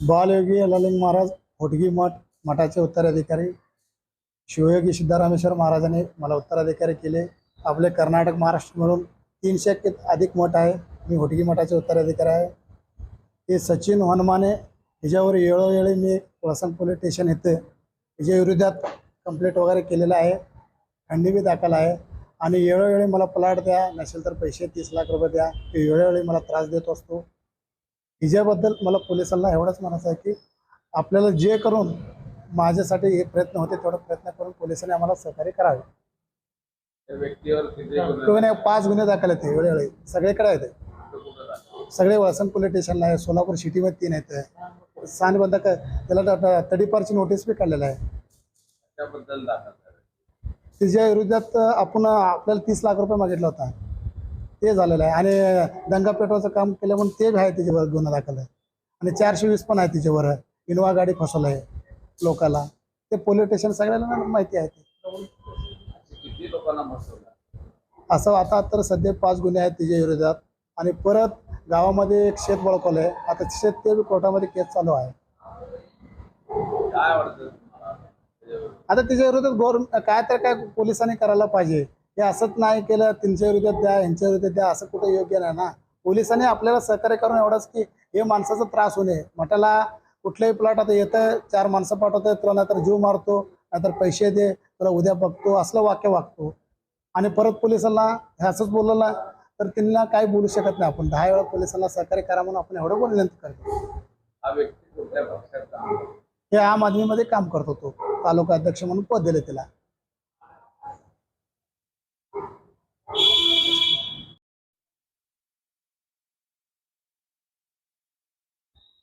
बालयोगी ललिंग महाराज होटगी मठ मठाचे उत्तराधिकारी शिवयोगी सिद्धरामेश्वर महाराजांनी मला उत्तराधिकारी केले. आपले कर्नाटक महाराष्ट्र म्हणून तीनशे अधिक मठ आहे. मी होटगी मठाचे उत्तराधिकारी आहे. ते सचिन हनुमाने हिच्यावर वेळोवेळी मी वसंत पोलीस स्टेशन येते हिच्या विरोधात कंप्लेंट वगैरे केलेलं आहे. खंडी बी दाखल आहे. आणि वेळोवेळी मला प्लॉट द्या नसेल तर पैसे तीस लाख रुपये द्या. ते वेळोवेळी मला त्रास देत असतो. हिच्याबद्दल मला पोलिसांना एवढंच म्हणायचं आहे की आपल्याला जे करून माझ्यासाठी हे प्रयत्न होते तेवढा प्रयत्न करून पोलिसांनी आम्हाला सहकार्य करावे. किंवा नाही पाच गुन्हे दाखल आहेत वेळोवेळी सगळीकडे आहेत? सगळे वसंत पोलीस स्टेशनला आहे सोलापूर सिटीमध्ये तीन आहेत सानबंधक त्याला तडीपारची नोटीस बी काढलेलं आहे. त्याबद्दल तिच्या विरोधात आपण आपल्याला तीस लाख रुपये मागितला होता. ते झालेलं आहे. आणि दंगा पेटवायचं काम केलं म्हणून ते बी आहे तिच्यावर गुन्हा दाखल आहे. आणि चारशे वीस पण आहे तिच्यावर. इनोवा गाडी फसवलं आहे लोकाला. ते पोलीस स्टेशन सगळ्यांना माहिती आहे ते. असे आता तर सध्या पाच गुन्हे आहेत तिच्या विरोधात. आणि परत गावामध्ये एक शेत बळकवलं आहे आता शेत ते बी कोर्टामध्ये केस चालू आहे. त्याच्यावर? आता तिच्या विरोधात गव्हर्न काय तर काय पोलिसांनी करायला पाहिजे. हे असंच नाही केलं त्यांच्या विरोधात द्या यांच्या विरोधात द्या असं कुठं योग्य नाही ना. पोलिसांनी आपल्याला सहकार्य करून एवढंच की हे माणसाचा त्रास होऊ नये. मठाला कुठल्याही प्लॉट आता येतं चार माणसं पाठवतं तुला नाहीतर जीव मारतो नाहीतर पैसे दे तुला उद्या बघतो असलं वाक्य वागतो. आणि परत पोलिसांना हे असंच बोललं तर त्यांना काही बोलू शकत नाही आपण. दहा वेळा पोलिसांना सहकार्य करा म्हणून आपण एवढं बोलण्यात करतो. हा? हे आम आदमीमध्ये काम करत होतो. तालुका अध्यक्ष म्हणून पद दिले त्याला.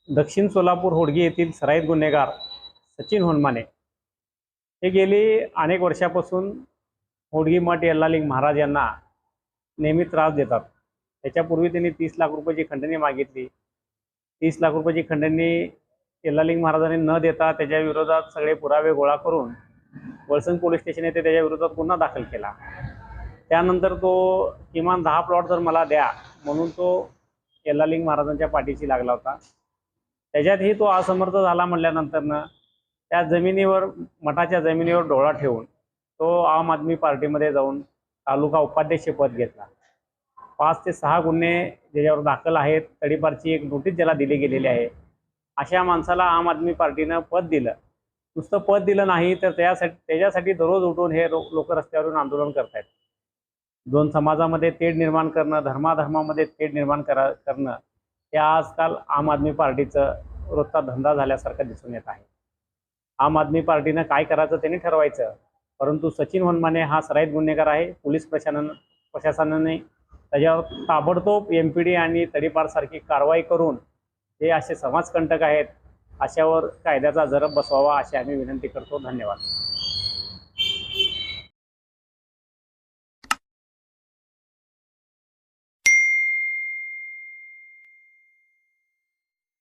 दक्षिण सोलापूर होडगी येथील सराईत गुन्हेगार सचिन होनमाने हे गेली अनेक वर्षापासून होडगी मठ यल्लालिंग महाराज यांना नेहमी त्रास देतात. त्याच्यापूर्वी त्यांनी तीस लाख रुपयाची खंडणी मागितली. तीस लाख रुपयाची खंडणी यल्लालिंग महाराजांनी न देता त्याच्या विरोधात सगळे पुरावे गोळा करून वळसंग पोलीस स्टेशन येथे त्याच्या विरोधात दाखल केला. त्यानंतर तो किमान दहा प्लॉट जर मला द्या म्हणून तो यल्लालिंग महाराजांच्या पाठीशी लागला होता. त्याच्यातही तो असमर्थ झाला म्हटल्यानंतरनं त्या जमिनीवर मठाच्या जमिनीवर डोळा ठेवून तो आम आदमी पार्टीमध्ये जाऊन तालुका उपाध्यक्षपद घेतला. पाच ते सहा गुन्हे ज्याच्यावर दाखल आहेत तडीपारची एक नोटीस ज्याला दिली गेलेली आहे. अशा माणसाला आम आदमी पार्टीनं पद दिलं. नुसतं पद दिलं नाही तर त्यासाठी त्याच्यासाठी दररोज उठून हे लोक रस्त्यावरून आंदोलन करतायत. दोन समाजामध्ये तेढ निर्माण करणं धर्माधर्मामध्ये तेढ निर्माण करा करणं हे आजकाल आम आदमी पार्टीचं रोजचा धंदा झाल्यासारखं दिसून येत आहे. आम आदमी पार्टीनं काय करायचं त्यांनी ठरवायचं. परंतु सचिन वनमाने हा सराईत गुन्हेगार आहे. पोलीस प्रशासन प्रशासनाने त्याच्यावर ताबडतोब एम पी डी आणि तडीपारसारखी कारवाई करून जे असे समाजकंटक आहेत अशावर कायद्याचा जरब बसवावा अशी आम्ही विनंती करतो. धन्यवाद.